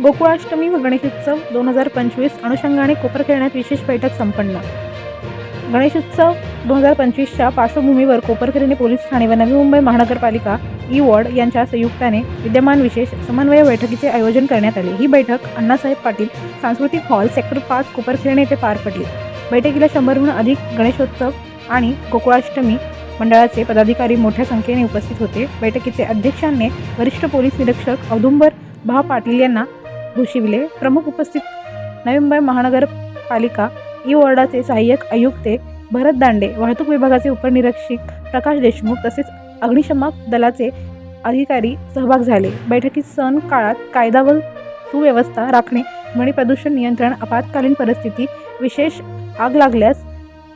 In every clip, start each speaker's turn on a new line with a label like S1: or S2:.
S1: गोकुळाष्टमी व गणेशोत्सव दोन हजार पंचवीस अनुषंगाने कोपरखेळण्यात विशेष बैठक संपन्न. गणेशोत्सव दोन हजार पंचवीसच्या पार्श्वभूमीवर कोपरखैरणे पोलीस ठाणे व नवी मुंबई महानगरपालिका ई वॉर्ड यांच्या संयुक्ताने विद्यमान विशेष समन्वय बैठकीचे आयोजन करण्यात आले. ही बैठक अण्णासाहेब पाटील सांस्कृतिक हॉल सेक्टर पाच कोपरखैरणे येथे पार पडली. बैठकीला शंभरहून अधिक गणेशोत्सव आणि गोकुळाष्टमी मंडळाचे पदाधिकारी मोठ्या संख्येने उपस्थित होते. बैठकीचे अध्यक्षांनी वरिष्ठ पोलीस निरीक्षक औदुंबर भा पाटील यांना भूषविले प्रमुख उपस्थित नवी मुंबई महानगरपालिका ई वॉर्डाचे सहाय्यक आयुक्ते भरत दांडे वाहतूक विभागाचे उपनिरीक्षक प्रकाश देशमुख तसेच अग्निशमक दलाचे अधिकारी सहभाग झाले. बैठकीत सण काळात कायदा व सुव्यवस्था राखणे ध्वनी प्रदूषण नियंत्रण आपत्कालीन परिस्थिती विशेष आग लागल्यास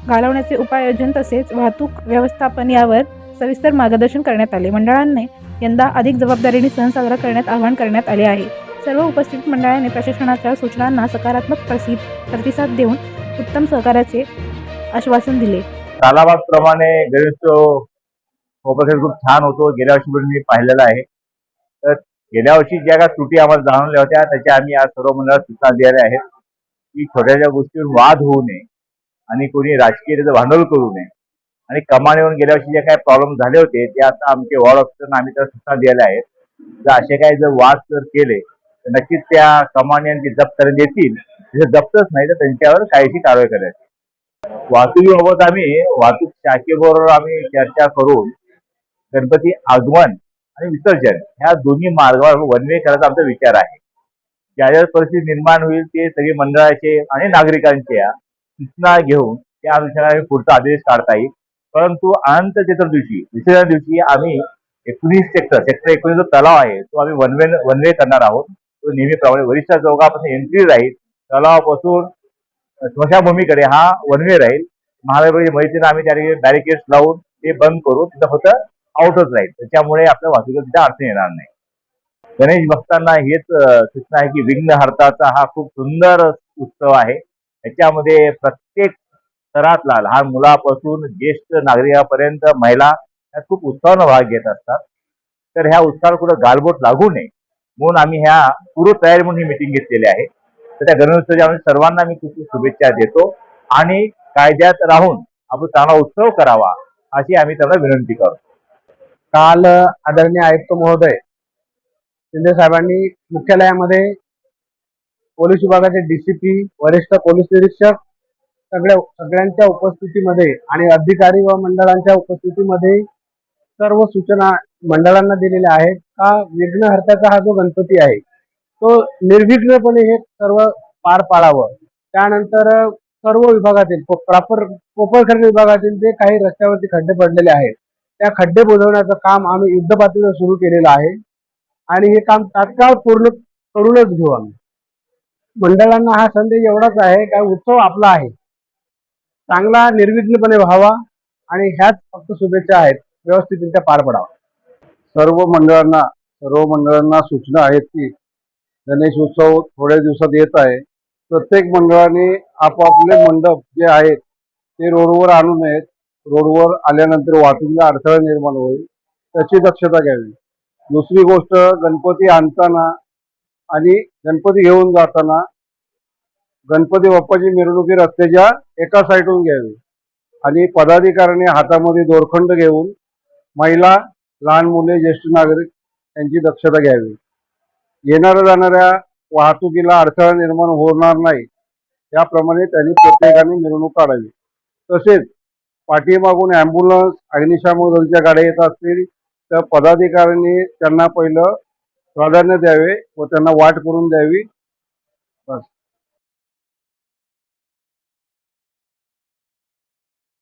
S1: घालवण्याचे उपाययोजन तसेच वाहतूक व्यवस्थापन यावर सविस्तर मार्गदर्शन करण्यात आले. मंडळांनी यंदा अधिक जबाबदारीने सण साजरा करण्यात आवाहन करण्यात आले आहे. सर्व उपस्थित मंडळाने प्रशासनाच्या सूचनांना सकारात्मक प्रसिद्ध प्रतिसाद देऊन उत्तम सहकार्याचे आश्वासन दिले.
S2: कालाबादप्रमाणे गणेशोत्सव कोपरखेड खूप छान होतो. गेल्या वर्षी पण मी पाहिलेला आहे. तर गेल्या वर्षी ज्या काही त्रुटी आम्हाला जाणवल्या होत्या त्याच्या आम्ही आज सर्व मंडळात सूचना दिलेल्या आहेत की छोट्याशा गोष्टीवर वाद होऊ नये आणि कोणी राजकीय त्याचं भांडवल करू नये. आणि कमानीवरून गेल्या वर्षी जे काही प्रॉब्लेम झाले होते ते आता आमचे वॉर्ड ऑफिसरना आम्ही त्याला सूचना दिलेल्या आहेत. जर असे काही जर वाद जर केले नक्कीच त्या कमानी जप्त करण्यात येतील जर जप्तच नाही तर त्यांच्यावर काहीशी कारवाई करायची. वाहतुकीबाबत आम्ही वाहतूक शाखेबरोबर आम्ही चर्चा करून गणपती आगमन आणि विसर्जन ह्या दोन्ही मार्गावर वन वे करायचा आमचा विचार आहे. ज्या ज्या परिस्थिती निर्माण होईल ते सगळे मंडळाचे आणि नागरिकांच्या सूचना घेऊन त्या अनुषंगाने आम्ही पुढचा आदेश काढता येईल. परंतु अनंत चतुर्दिवशी विसर्जन दिवशी आम्ही एकोणीस सेक्टर सेक्टर एकोणीस जो तलाव आहे तो आम्ही वन वे वन वे करणार आहोत. तो नेहमीप्रमाणे वरिष्ठ चौकापासून एंट्री राहील. तलावापासून स्मशानभूमीकडे हा वनवे राहील. महानगरपालिकेच्या मदतीनं आम्ही त्या ठिकाणी बॅरिकेड्स लावून ते बंद करू तिथं फक्त आउटच राहील. त्याच्यामुळे आपल्या वाहतुकीला तिथे अडचण येणार नाही. गणेश भक्तांना हेच सूचना आहे की विघ्नहर्ताचा हा खूप सुंदर उत्सव आहे. याच्यामध्ये प्रत्येक स्तरातला लहान मुलापासून ज्येष्ठ नागरिकापर्यंत महिला ह्या खूप उत्साहानं भाग घेत असतात. तर ह्या उत्साहाला कुठं गालबोट लागू नये. म्हणून आम्ही ह्या पूर्व तयारी म्हणून ही मिटिंग घेतलेली आहे. तर त्या गणेशोत्सवाच्या सर्वांना मी खूप शुभेच्छा देतो आणि कायद्यात राहून आपण चांगला उत्सव करावा अशी आम्ही त्यांना विनंती करतो.
S3: काल आदरणीय आयुक्त महोदय शिंदे साहेबांनी मुख्यालयामध्ये पोलीस विभागाचे डीसीपी वरिष्ठ पोलीस निरीक्षक सगळ्या सगळ्यांच्या उपस्थितीमध्ये आणि अधिकारी व मंडळांच्या उपस्थितीमध्ये सर्व सूचना मंडळांना दिलेल्या आहेत. का विघ्नहर्त्याचा हा जो गणपती आहे तो निर्विघ्नपणे हे सर्व पार पाडावं. त्यानंतर सर्व विभागातील प्रॉपर कोपरखंड विभागातील जे काही रस्त्यावरती खड्डे पडलेले आहेत त्या खड्डे बुजवण्याचं काम आम्ही युद्ध पातळीवर सुरू केलेलं आहे. आणि हे काम तात्काळ पूर्ण करूनच घेऊ आम्ही. मंडळांना हा संदेश एवढाच आहे का उत्सव आपला आहे. चांगला निर्विघ्नपणे व्हावा आणि ह्याच फक्त शुभेच्छा आहेत. व्यवस्थितरित्या पार पडावा.
S4: सर्व मंडळांना सर्व मंडळांना सूचना आहेत की गणेश उत्सव थोड्या दिवसात येत आहे. प्रत्येक मंडळाने आपापले मंडप जे आहेत ते रोडवर आणू नयेत. रोडवर आल्यानंतर वाहतुकीला अडथळा निर्माण होईल त्याची दक्षता घ्यावी. दुसरी गोष्ट गणपती आणताना आणि गणपती घेऊन जाताना गणपती बाप्पाची मिरवणुकी रस्त्याच्या एका साईडहून घ्यावी. आणि पदाधिकाऱ्यांनी हातामध्ये दोरखंड घेऊन महिला लहान मुले ज्येष्ठ नागरिक यांची दक्षता घ्यावी. येणाऱ्या जाणाऱ्या वाहतुकीला अडथळा निर्माण होणार नाही याप्रमाणे त्यांनी प्रत्येकाने मिरवणूक काढावी. तसेच पाठीमागून ॲम्ब्युलन्स अग्निशामक दलच्या गाड्या येत असतील तर पदाधिकाऱ्यांनी त्यांना पहिलं प्राधान्य द्यावे व त्यांना वाट करून द्यावी.